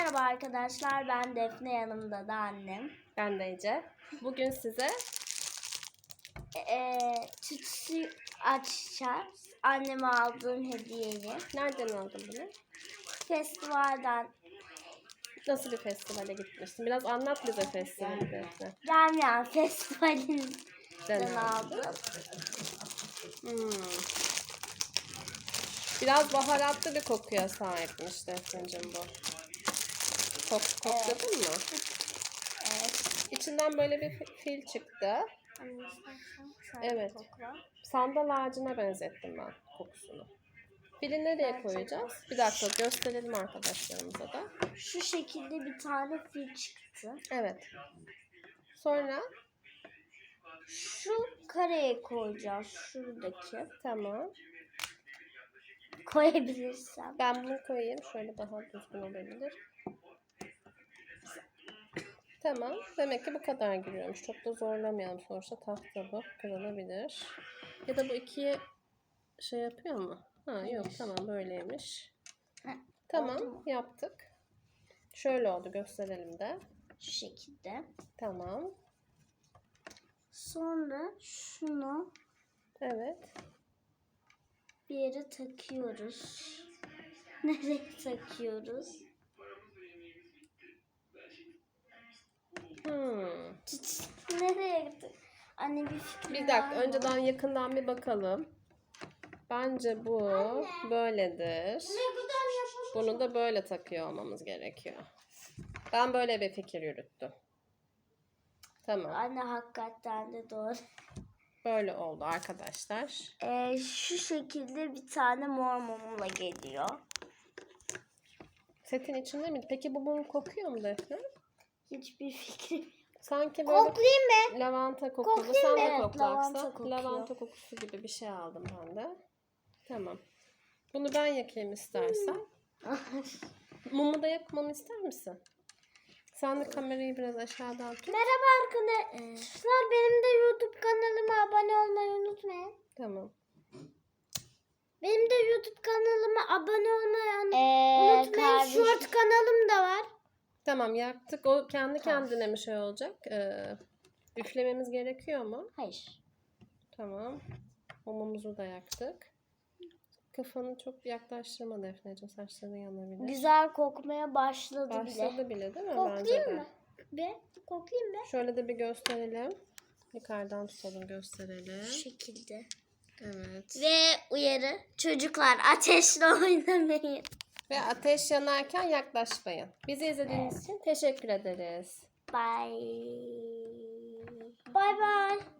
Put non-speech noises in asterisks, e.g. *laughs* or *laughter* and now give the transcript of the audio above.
Merhaba arkadaşlar ben Defne yanımda da annem. Ben de Ece. Bugün size Ee, tütsü açacağız. Anneme aldığım hediyeyi. nereden aldın bunu? Festivalden Nasıl bir festivale gitmiştin? Biraz anlat bize festivali Defne. gelmeyen festivalinden Den aldım. Hmm. Biraz baharatlı bir kokuya sahipmiş Defne'cim bu. Kok kokladın mı? Evet. İçinden böyle bir fi- fil çıktı. Sen Evet. Sandal ağacına benzettim ben kokusunu. Fili nereye koyacağız? Bir dakika gösterelim arkadaşlarımıza da. Şu şekilde bir tane fil çıktı. Evet. Sonra Şu kareye koyacağız. Şuradaki. tamam. Koyabilirsem. Ben bunu koyayım. Şöyle daha düzgün olabilir. Tamam. Demek ki bu kadar giriyormuş. Çok da zorlamayalım. Sonuçta tahta bu. Kırılabilir. Ya da bu ikiye şey yapıyor mu? Ha yok tamam böyleymiş. Tamam yaptık. Şöyle oldu gösterelim de. Şu şekilde. Tamam. Sonra şunu Evet. bir yere takıyoruz. *laughs* Nereye takıyoruz? Tüts- Nereye gitti? Anne bir fikrin Bir var dakika mı? önceden yakından bir bakalım. Bence bu böyledir. Bunu da böyle takıyor olmamız gerekiyor. Ben böyle bir fikir yürüttüm. Tamam. Anne hakikaten de doğru. Böyle oldu arkadaşlar. Ee, şu şekilde bir tane mor mumla geliyor. Setin içinde miydi? Peki bu mum kokuyor mu Defne? Hiçbir fikrim. Sanki böyle Koklayayım mı? lavanta kokulu. Koklayayım Sen mı? de Evet, koklarsan. lavanta kokuyor. Lavanta kokusu gibi bir şey aldım ben de. Tamam. Bunu ben yakayım istersen. Mumu da yakmamı ister misin? Sen de kamerayı biraz aşağıdan tut. Merhaba arkadaşlar. Benim de YouTube kanalıma abone olmayı unutmayın. Tamam. Benim de YouTube kanalıma abone olmayı unutmayın. Short kanalım da var. Tamam yaktık. O kendi kendine mi şey olacak? Ee, üflememiz gerekiyor mu? Hayır. Tamam. Mumumuzu da yaktık. Kafanı çok yaklaştırma Defneciğim. Saçların yanabilir. Güzel kokmaya başladı, bile. Başladı bile değil mi? Koklayayım Bence de. mı? Bir koklayayım mı? Şöyle de bir gösterelim. Yukarıdan tutalım gösterelim. Şu şekilde. Evet. Ve uyarı. Çocuklar ateşle *laughs* oynamayın. Ve ateş yanarken yaklaşmayın. Bizi izlediğiniz için teşekkür ederiz. Bye. Bye bye.